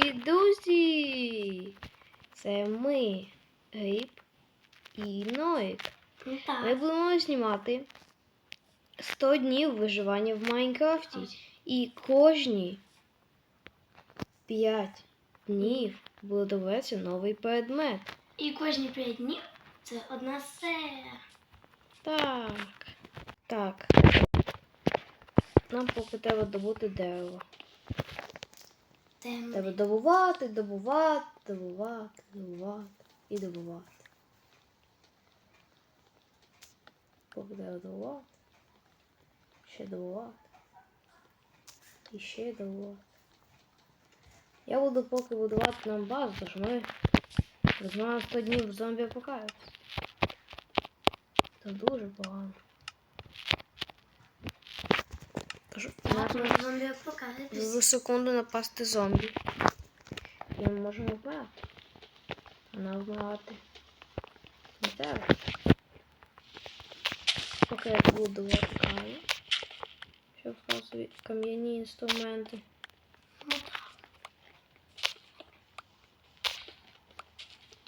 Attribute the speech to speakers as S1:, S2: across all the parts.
S1: друзі! Це ми, Гриб і Ноїк.
S2: Ну,
S1: Ми будемо знімати 100 днів виживання в Майнкрафті. І кожні 5 днів буде доведеться новий предмет.
S2: І кожні 5 днів це одна серія.
S1: Так. Так. Нам поки треба добути дерево.
S2: Темний.
S1: Треба добувати, добувати, добувати, добувати і добувати. Поки треба добувати. Ще добувати. І ще добувати. Я буду поки будувати нам базу, що ми розмаємо 100 днів зомбі апокаліпсис. Це дуже погано. Кажу,
S2: Так,
S1: можна
S2: зомбі апокаліпсис.
S1: за секунду напасти зомбі. І ми можемо вмирати. Вона вмирати. Не треба. Поки я буду камінь. Щоб собі кам'яні інструменти.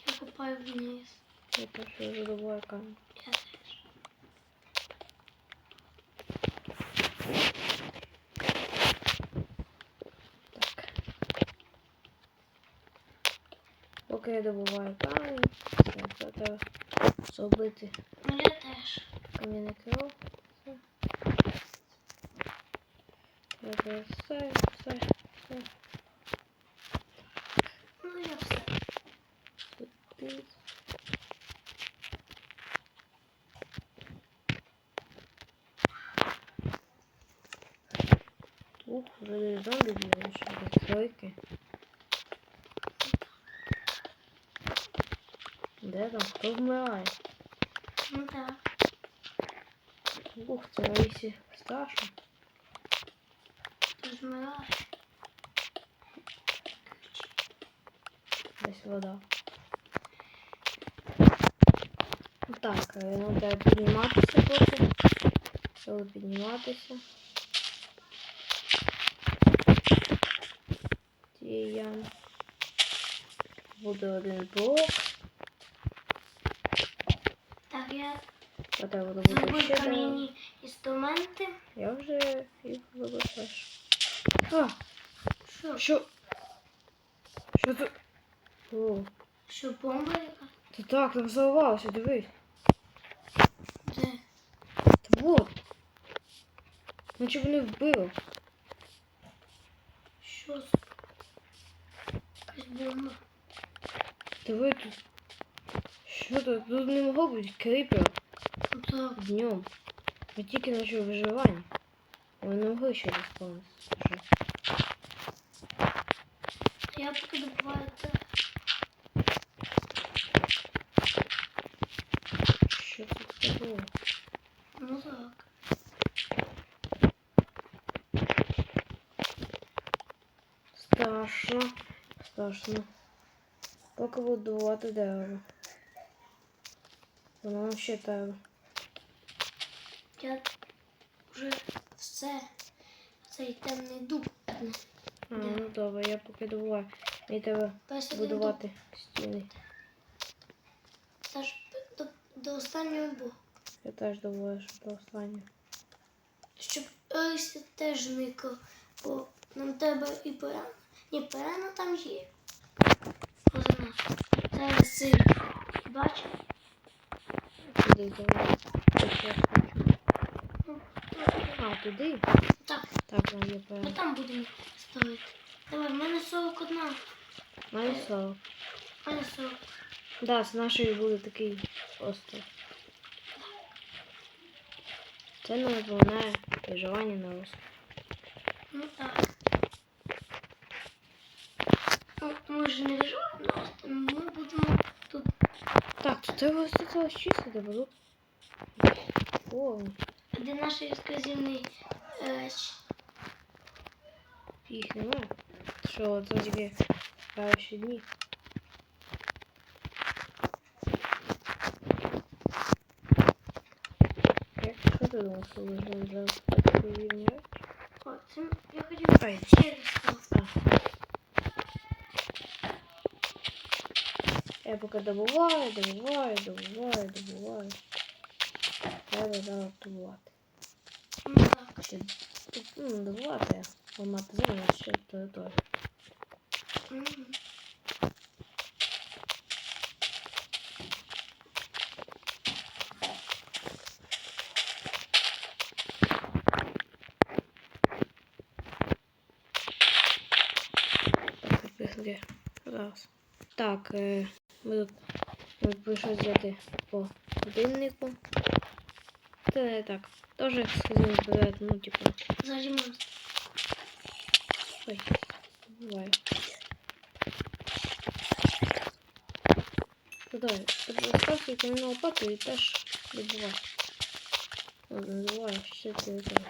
S2: Я купаю вниз.
S1: Я перше вже добуваю камінь.
S2: Я теж.
S1: Так. Поки я добуваю камінь, все, треба зробити
S2: я теж.
S1: кам'яне кров. Все. Все, все, все.
S2: Ну я все.
S1: Сюди. Ух, зомбі бігають, що тройки. Де там? Хто вмирає?
S2: Ну так.
S1: Ух, це на лісі страшно.
S2: Ти змираєш.
S1: Десь вода. Так, е, нам треба підніматися поки. Треба підніматися. Цієї ями. Буде один блок.
S2: Я
S1: треба добути
S2: зробив
S1: ще
S2: кам'яні інструменти.
S1: Я вже їх теж. А,
S2: Що?
S1: що? Що це? О,
S2: Що бомба яка?
S1: це так, там взорвалося, дивись.
S2: Де?
S1: Та вот. Наче вони вбили.
S2: Що? Якась бомба.
S1: Диви тут. Що тут? Тут не могло бути кріпера
S2: Ну так.
S1: днем. Ми тільки почали виживання. Вони не могли ще заспавнитися.
S2: Я поки добуваю те.
S1: Що це таке було?
S2: Ну так.
S1: Страшно. Страшно. Поки буду добувати дерево. Воно нам ще треба.
S2: Я вже все. Цей темний дуб.
S1: А, ну добре, я поки добуваю. Мені треба будувати стіни.
S2: Аж до, до останнього дубу.
S1: Я теж добуваю, щоб до останнього.
S2: Щоб ось теж зникло. Бо нам треба і порано. Ні, порано там є. Поза нас. Це сильно. Бачиш? Ну,
S1: А, туди?
S2: Так,
S1: Так, там є
S2: ми
S1: певно.
S2: там будемо ставити. Давай, в мене 41.
S1: У мене 40.
S2: В мене 40.
S1: Да, з нашої буде такий остров. Це не напоминає виживання на острові.
S2: Ну так. Ну, ми ж не виживаємо на острові,
S1: треба ось це розчистити, бо тут. О,
S2: Де наш ексклюзивний е, щ-
S1: їх немає. Що це тільки перші дні. Як що ти думав, що ви зараз такі вільні речі?
S2: О, це я хотів
S1: Ай. Я пока добываю, добываю, добываю, добываю. Треба зараз добувати. Ще ну, добувати, Вот. Вот ще то
S2: і
S1: Так, ми тут ми прийшли взяти по годиннику. Це не так. Тоже сказали вперед, ну типу.
S2: Ззаді монстр.
S1: Ой, буває. Давай, ставте камінну лопату і теж добувай. О, не добувай, ще територію.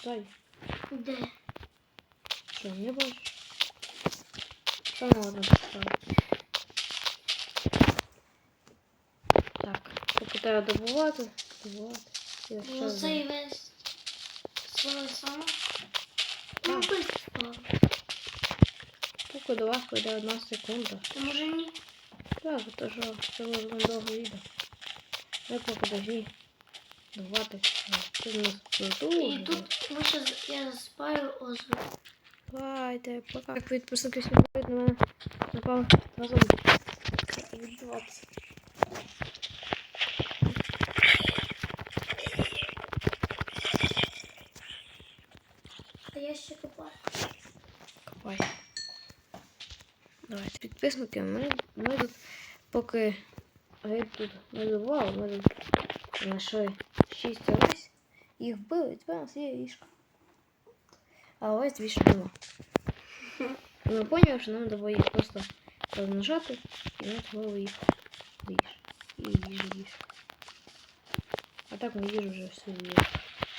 S1: Тут, зай.
S2: Де?
S1: Що, не бачиш? Та ну ладно, поставити. Так, поки треба добувати, добувати. Я ще
S2: Ну
S1: знаю.
S2: цей весь своє саме. Ну,
S1: Так.
S2: быстро.
S1: Поки до вас пройде одна секунда.
S2: А може ні?
S1: Так, то що це було довго відео. Ми поки добувати. Це в нас.
S2: І тут ви ще я заспаю озеро.
S1: Давайте, пока. Так, підписники сьогодні на мене напав разом відбуватися.
S2: А я ще копаю.
S1: Копай. Давайте, підписники, ми, ми тут поки гриб тут не добували, ми тут знайшли 6 овець, їх вбили, і тепер у нас є ліжко. А овець більше нема. І ми поняли, що нам треба їх просто розмножати, і ми знову їх їж. І їжу їж. А так ми їжу вже всю їжу.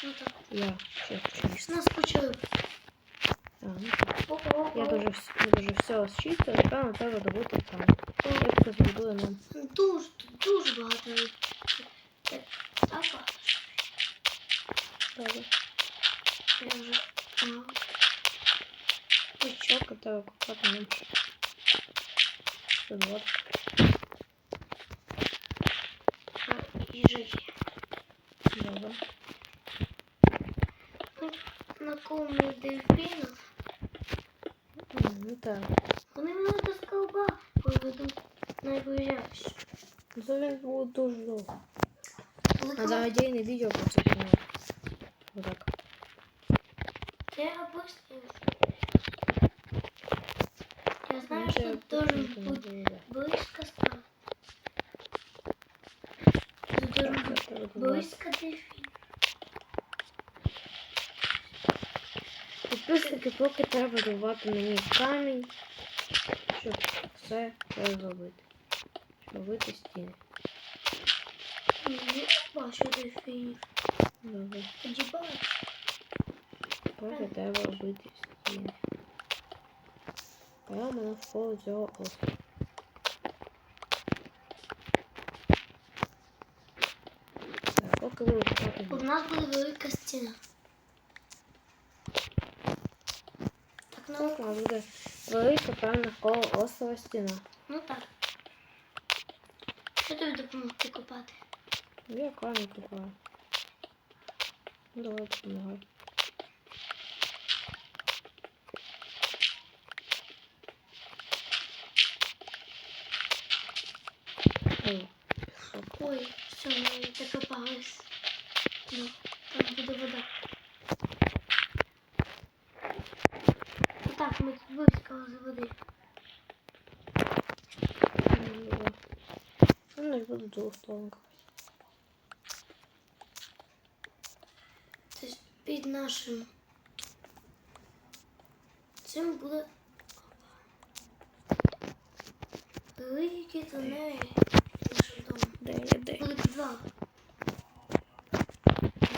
S2: Ну так.
S1: Я ще хочу їсти.
S2: Нас почали.
S1: А, ну так.
S2: Ого,
S1: Я дуже, вс- я дуже все зчистив, тепер нам треба добути там. Я поки збудую нам.
S2: Дуже, дуже багато.
S1: Добре.
S2: Я вже. А,
S1: Пучок, треба купати нам. Ще два.
S2: а, їжа є.
S1: Добре.
S2: Ну, На кому дельфіну,
S1: М, Ну так.
S2: вони мене до скалба поведуть найближче.
S1: Це він був дуже довго.
S2: Коли
S1: А за отдельне відео про це
S2: Я обычный. Я знаю,
S1: Може,
S2: что должен
S1: потім
S2: быть
S1: не буде.
S2: близко скал. Ты должен
S1: Так,
S2: быть
S1: це буде
S2: близко дельфин.
S1: Підписники, поки треба давати мені камінь, щоб все це зробити. Щоб робити стіни.
S2: Не бачу дельфинів.
S1: Добре.
S2: Одібаю.
S1: Поки треба робити стіни. Прямо навколо цього острова. Так, поки буду купати
S2: У нас буде велика стіна. Так, ну,
S1: Так, у нас буде велика прямо навколо острова стіна.
S2: ну так. Що тобі допомогти копати?
S1: Я камінь купаю. Ну, давай допомагай.
S2: Ну, там буде вода. Так, ми тут близько з води.
S1: Ну, я буду копати.
S2: Це ж під нашим. Цим буде. Великий тунель нашим домом.
S1: Де де?
S2: Буде підвал.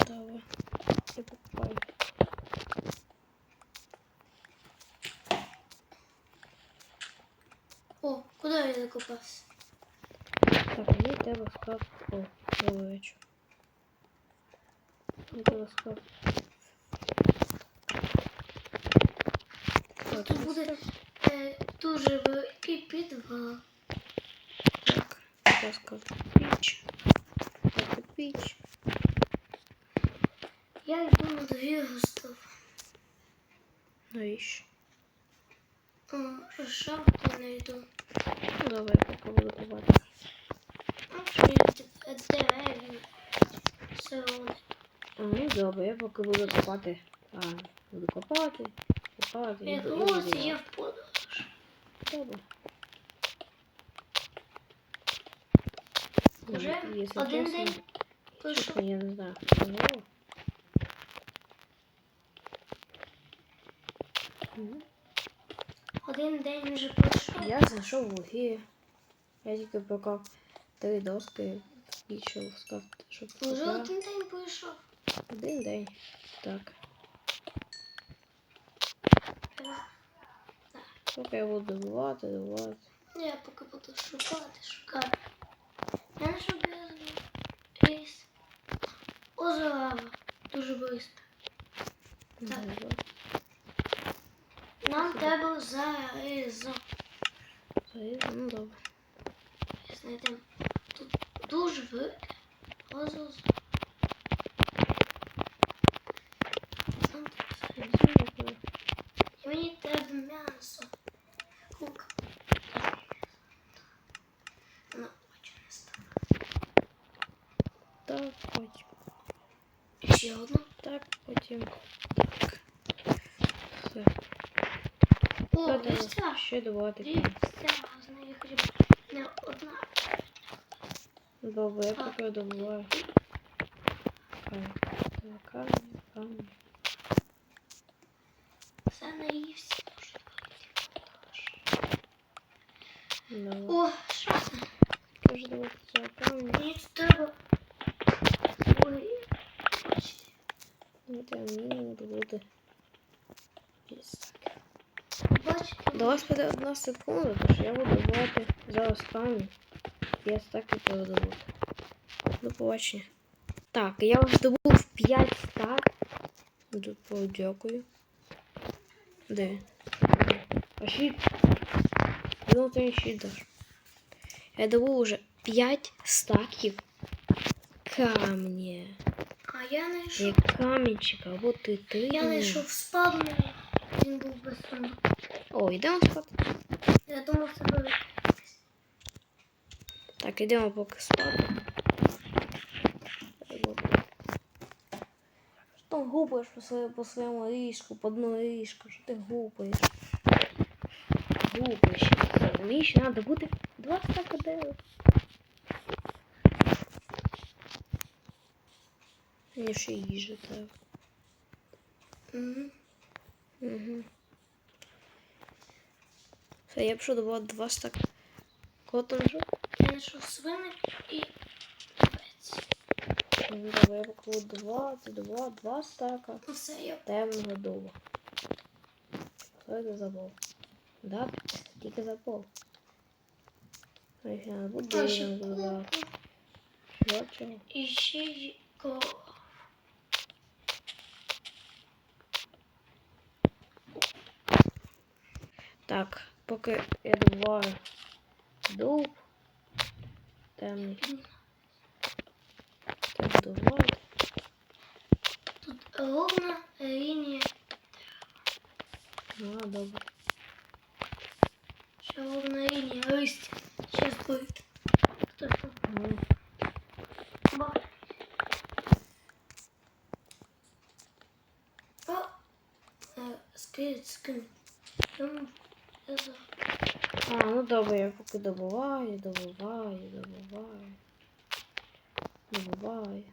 S1: Давай. Я покупаю.
S2: О, куди я докопався?
S1: Так, мені треба сказати про величу. Ну, то розказ.
S2: Тут буде е, дуже великий підвал.
S1: Так, розказ. Піч. Так, піч.
S2: Я йду на дві гостов.
S1: Навіщо?
S2: Шапку не йду.
S1: Ну, давай, поки буду купати.
S2: Де він? Село.
S1: А, ну добре, я поки буду копати. А, буду копати, копати.
S2: Я думала,
S1: будувати.
S2: я в подорож.
S1: Добре.
S2: Уже один
S1: чесно,
S2: день пройшов.
S1: я не знаю. Ого.
S2: Один день вже пройшов.
S1: Я знайшов вуги. Я тільки поки три доски пішов сказати, щоб
S2: Уже один день пройшов.
S1: Один день. Так. Поки я буду добувати, добувати.
S2: Я поки буду шукати, шукати. Я не шукаю рейс. Озеро. Дуже близько. Так.
S1: Добре.
S2: Нам треба зарізо.
S1: Залізо, Ну добре.
S2: Знайдемо. Тут дуже велике озеро. Нам треба зарізо.
S1: Дякую.
S2: І Мені треба м'ясо. Хук. На очі не стало.
S1: Так, потім.
S2: І ще одну.
S1: Так, потім.
S2: О,
S1: Давайте
S2: дивіться.
S1: Ще добувати.
S2: Дивіться, з неї хліб. Не одна.
S1: Добре, я поки добуваю. Камінь. Так, камінь, камінь.
S2: Це не її всі можуть
S1: Давай.
S2: О, що це?
S1: Теж давати цього камінь.
S2: Мені тут треба. Ой, бачите.
S1: Ну, там мінімум добути. Єс.
S2: Бачите?
S1: До вас буде одна секунда, тому що я буду добувати зараз камінь. Я так і передобути. До побачення. Так, я вже добув 5 стак. Ду- о, Дякую. Де? А щит? Ну, ти мені щит даш. Я добув уже 5 стаків камня.
S2: А я знайшов.
S1: Як камінчика, або ти три.
S2: Я знайшов спавнер. Він був без сундука.
S1: О, йдемо спати.
S2: Я думав, це буде.
S1: Так, йдемо поки спати. Що там гупаєш по своєму, по своєму ліжку, по одну ліжку? Що ти гупаєш? Гупаєш. Мені ще треба бути два стака дерева. Мені ще їжі треба.
S2: Угу.
S1: Угу. Все, я пішов добувати два стака. Кого там вже?
S2: Я знайшов свиник і.
S1: Ну, Давай я покладу два, два, два стака.
S2: Ну все, я
S1: темного дуба. Що це за? Да, тільки за пол. Ой, я не буду
S2: А, ще
S1: їм додавати.
S2: курку.
S1: Бачимо.
S2: І ще й коров.
S1: Так, поки я добуваю дуб. Темний. Так, добувати.
S2: Тут ровна лінія.
S1: А, добре.
S2: Ще ровна лінія листя. Зараз буде. Хто що?
S1: Ну,
S2: Бачить. О!
S1: А, ну добре, я поки добуваю, добуваю, добуваю. Добуваю.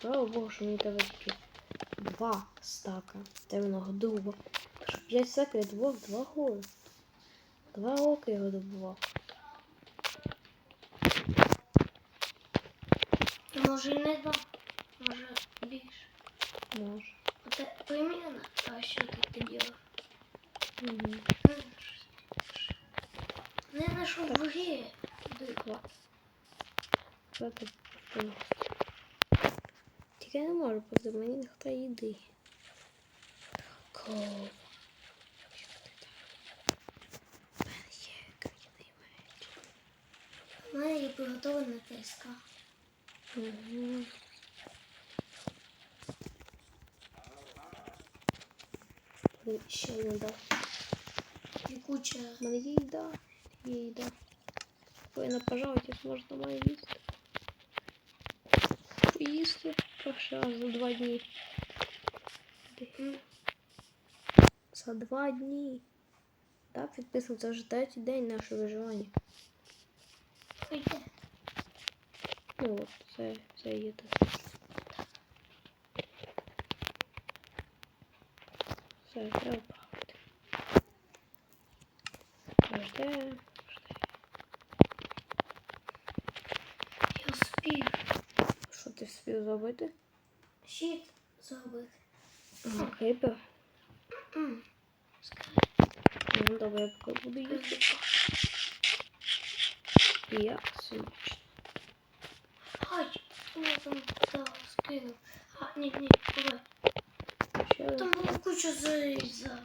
S1: Слава Богу, що мені треба тільки два стака темного дуба. Що п'ять стаків я добував два гори. Два роки його добував.
S2: Може і не два. Може більше.
S1: Може.
S2: Оце примірно, Не знайшов вуги.
S1: Клас. Це ти спину. Тільки я не можу просто мені не хватає їди. Ков. У мене є кам'яний меч.
S2: У мене є приготована тиска.
S1: Угу. Ще один дав.
S2: І куча.
S1: У мене є їда. Є їда. Повинна пожалуйте, я зможу дома їсти. Поїсти перший раз за два дні.
S2: М,
S1: За два дні. Так, підписано, це вже третій день нашого виживання.
S2: Вийде.
S1: Ну от, це, це є те. Все, треба Зробити?
S2: Щит зробити.
S1: Хипер. Ну, добре, я поки буду їсти. І я смачно.
S2: Ай, я там да, скинув. А, ні, ні, давай. Там було куча заліза.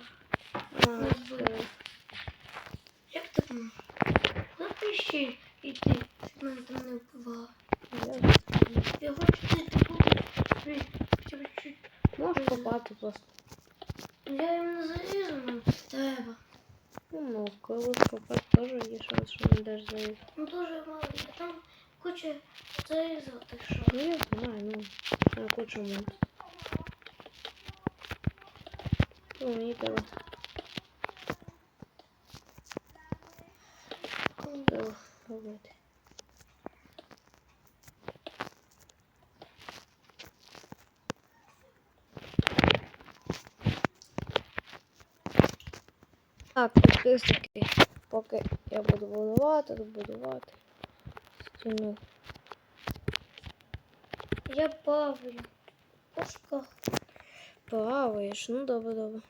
S2: Як там? Запиши і ти мене там не вбивав.
S1: я-
S2: хочу ти. Чуть-чуть.
S1: Можеш копати просто.
S2: Я їм залізу нам треба.
S1: Ну, ну, коли копати теж є шанс, що не даш заліз.
S2: Ну дуже мало. Я там куча заліза, так що.
S1: Ну, я знаю, ну, на кучу монстрів. Ну, мені треба. Треба робити. Так, підписники, поки я буду будувати, будувати стіну.
S2: Я плаваю. Пушка.
S1: Плаваєш, ну добре, добре.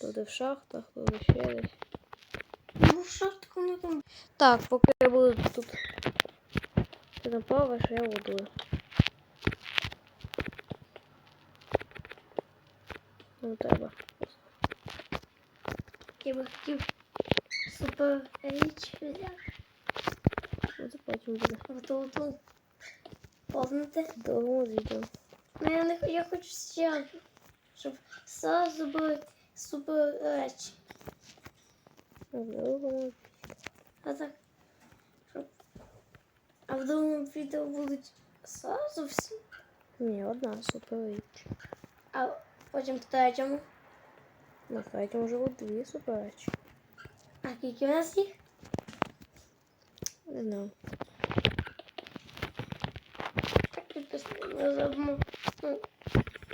S1: Туди в шахтах, туди ще десь.
S2: Ну, в шахтку не там.
S1: Так, поки я буду тут. Ти там плаваєш, я буду. Ну треба.
S2: Я би хотів супер річ взяти.
S1: Ну це потім буде.
S2: Готову повнити.
S1: Довго відео.
S2: Ну я не я хочу ще, щоб зразу були супер речі. А так, щоб... А в другому відео будуть зразу всі,
S1: Ні, одна супер річ.
S2: а потім в третьому.
S1: На сайті може бути дві супер речі.
S2: А скільки у нас їх?
S1: Не знаю.
S2: Так підписано. Ми зробимо. Ну,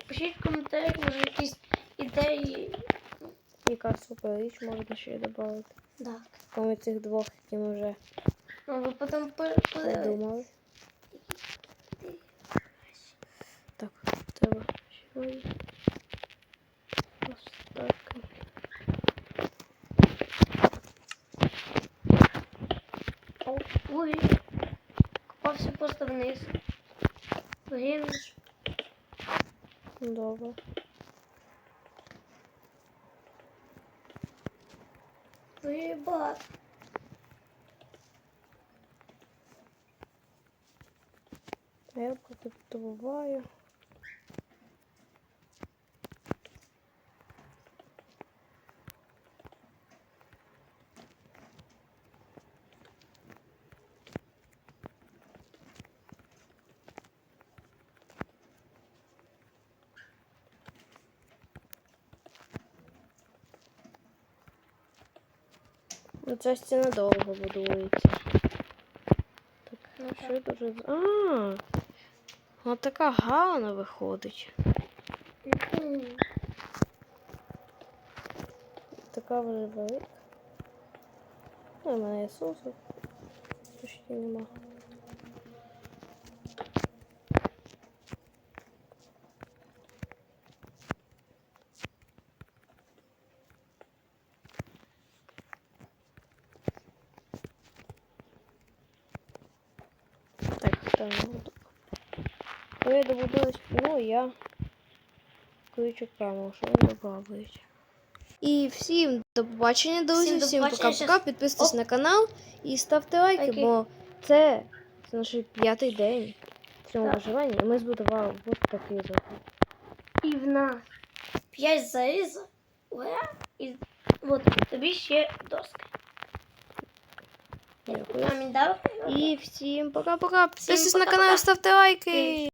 S2: пишіть в коментарях, може якісь ідеї.
S1: Яка супер річ можна ще додати.
S2: Так.
S1: Кроме цих двох, які ми вже
S2: Ну, ви потім по- подивитесь.
S1: придумали. Так, треба
S2: О, Ой, копався просто вниз. Вгинеш.
S1: Добре.
S2: Вибат.
S1: А я поки добуваю. Ну, ця стіна довго будується. Так,
S2: Ну,
S1: що дуже. А, вона така гарна виходить. Така вже велика. У мене є сосок. Почти нема. Та ну. Коли я добудую спину, я включу камеру, що вони добавлять. І всім до побачення, друзі.
S2: Всім
S1: пока-пока. Підписуйтесь на канал і ставте лайки,
S2: Лайки.
S1: бо це, це наш п'ятий день в цьому виживанні. І ми збудували ось такий закон.
S2: І в нас п'ять заліза. Ура! І от тобі ще доски.
S1: Дякую. І всім пока-пока. Підписуйтесь на канал, ставте лайки.